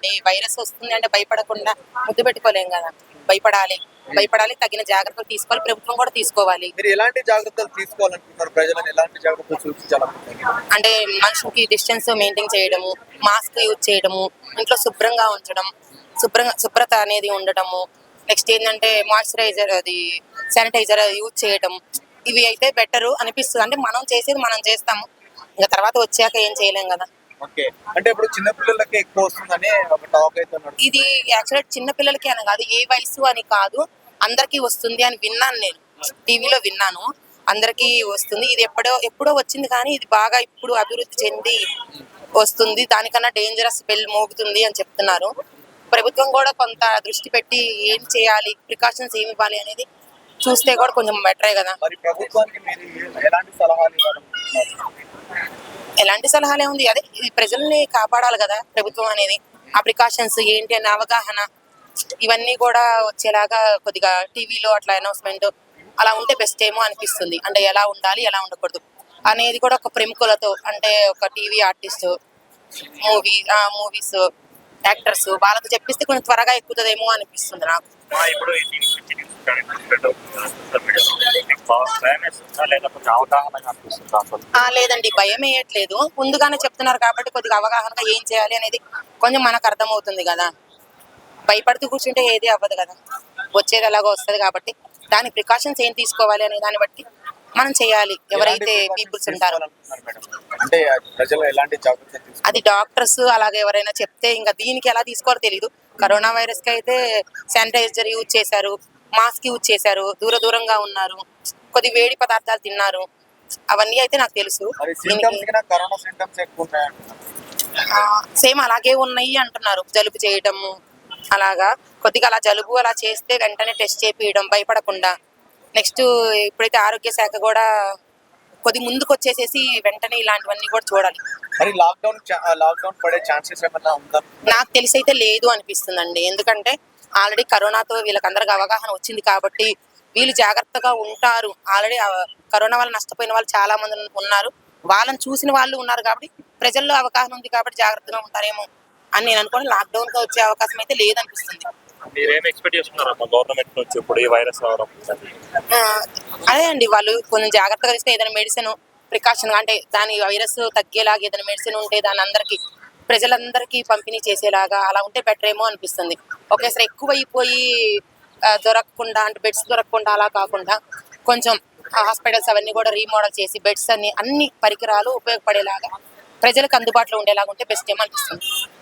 అండి వైరస్ వస్తుంది అంటే భయపడకుండా ముద్దు పెట్టుకోలేం కదా. భయపడాలి. భయపడాలి తగిన జాగ్రత్తలు తీసుకోవాలి ప్రభుత్వం కూడా తీసుకోవాలి. మీరు ఎలాంటి జాగ్రత్తలు తీసుకోవాలనుకుంటున్నారు ప్రజలను? ఎలాంటి జాగ్రత్తలు చూపించాలనుకుంటున్నారు అంటే మనుషులకి డిస్టెన్స్ మెయింటైన్ చేయడము మాస్క్ యూజ్ చేయడము ఇంట్లో శుభ్రంగా ఉంచడం శుభ్రంగా శుభ్రత అనేది ఉండడము నెక్స్ట్ ఏంటంటే మాయిశ్చరైజర్ అది శానిటైజర్ యూజ్ చేయడం ఇవి అయితే బెటర్ అనిపిస్తుంది. అంటే మనం చేసేది మనం చేస్తాము. ఇంకా తర్వాత వచ్చాక ఏం చేయలేం కదా. ఓకే. అంటే ఇప్పుడు చిన్నపిల్లలకి ఎక్కువ వస్తుందని ఒక టాక్ అయితే. ఇది యాక్చువల్గా చిన్న పిల్లలకి అని కాదు ఏ వయసు అని కాదు అందరికీ వస్తుంది అని విన్నాను నేను. టీవీలో విన్నాను. అందరికీ వస్తుంది. ఇది ఎప్పుడో ఎప్పుడో వచ్చింది కానీ ఇది బాగా ఇప్పుడు అభివృద్ధి చెంది వస్తుంది. దానికన్నా డేంజరస్ బెల్ మోగుతుంది అని చెప్తున్నారు. ప్రభుత్వం కూడా కొంత దృష్టి పెట్టి ఏం చేయాలి ప్రికాషన్స్ ఏమి ఇవ్వాలి అనేది చూస్తే కూడా కొంచెం బెటరే కదా. మరి ప్రభుత్వానికి మీరు ఎలాంటి సలహాలు ఇవ్వాలనుకుంటున్నారు ఎలాంటి సలహాలే ఉంది? అదే ఇది ప్రజల్ని కాపాడాలి కదా ప్రభుత్వం అనేది. ఆ ప్రికాషన్స్ ఏంటి అనే అవగాహన. ఇవన్నీ కూడా వచ్చేలాగా కొద్దిగా టీవీలో అట్లా అనౌన్స్మెంట్ అలా ఉంటే బెస్ట్ ఏమో అనిపిస్తుంది. అంటే ఎలా ఉండాలి ఎలా ఉండకూడదు అనేది కూడా ఒక ప్రముఖులతో అంటే ఒక TV artist movie movies actors వాళ్ళతో చెప్పిస్తే కొంచెం త్వరగా ఎక్కుతుందేమో అనిపిస్తుంది నాకు. ఇప్పుడు లేదండి భయం వేయట్లేదు. ముందుగానే చెప్తున్నారు కాబట్టి కొద్దిగా అవగాహనగా ఏం చేయాలి అనేది కొంచెం మనకు అర్థమవుతుంది కదా. భయపడుతూ కూర్చుంటే ఏది అవ్వదు కదా. వచ్చేది ఎలాగో వస్తుంది కాబట్టి దాని ప్రికాషన్స్ ఏం తీసుకోవాలి అనే దాన్ని బట్టి మనం చేయాలి. ఎవరైతే పీపుల్స్ ఉంటారో? అంటే ప్రజలు ఎలాంటి అది డాక్టర్స్ అలాగే ఎవరైనా చెప్తే ఇంకా దీనికి ఎలా తీసుకోవాలో తెలియదు కరోనా వైరస్కి అయితే శానిటైజర్ యూజ్ చేశారు మాస్క్ యూజ్ చేశారు దూర దూరంగా ఉన్నారు. కొద్ది వేడి పదార్థాలు తిన్నారు. అవన్నీ అయితే నాకు తెలుసు. సేమ్ అలాగే ఉన్నాయి అంటున్నారు. జలుబు చేయడము అలాగా. కొద్దిగా అలా జలుబు అలా చేస్తే వెంటనే టెస్ట్ చేపియడం భయపడకుండా. నెక్స్ట్ ఇప్పుడైతే ఆరోగ్య శాఖ కూడా కొద్ది ముందుకు వచ్చేసేసి వెంటనే ఇలాంటివన్నీ కూడా చూడాలి. మరి లాక్డౌన్ లాక్డౌన్ పడే ఛాన్సెస్ ఏమన్నా ఉందా? నాకు తెలిసి అయితే లేదు అనిపిస్తుందండి. ఎందుకంటే ఆల్రెడీ కరోనాతో వీళ్ళకందరికి అవగాహన వచ్చింది కాబట్టి వీళ్ళు జాగ్రత్తగా ఉంటారు. ఆల్రెడీ కరోనా వల్ల నష్టపోయిన వాళ్ళు చాలా మంది ఉన్నారు. వాళ్ళని చూసిన వాళ్ళు ఉన్నారు కాబట్టి ప్రజల్లో అవగాహన ఉంది కాబట్టి జాగ్రత్తగా ఉంటారేమో అని నేను అనుకోని లాక్డౌన్గా వచ్చే అవకాశం అయితే లేదనిపిస్తుంది. అదే అండి. వాళ్ళు కొంచెం జాగ్రత్తగా తీసుకుని ఏదైనా మెడిసిన్ ప్రికాషన్ అంటే దాని వైరస్ తగ్గేలాగా ఏదైనా మెడిసిన్ ఉంటే దాని అందరికి ప్రజలందరికీ పంపిణీ చేసేలాగా అలా ఉంటే బెటర్ ఏమో అనిపిస్తుంది. ఒకేసారి ఎక్కువ అయిపోయి దొరకకుండా అంటే బెడ్స్ దొరకకుండా అలా కాకుండా కొంచెం హాస్పిటల్స్ అవన్నీ కూడా రీమోడల్ చేసి బెడ్స్ అన్ని అన్ని పరికరాలు ఉపయోగపడేలాగా ప్రజలకు అందుబాటులో ఉండేలాగా ఉంటే బెస్ట్ ఏమో అనిపిస్తుంది.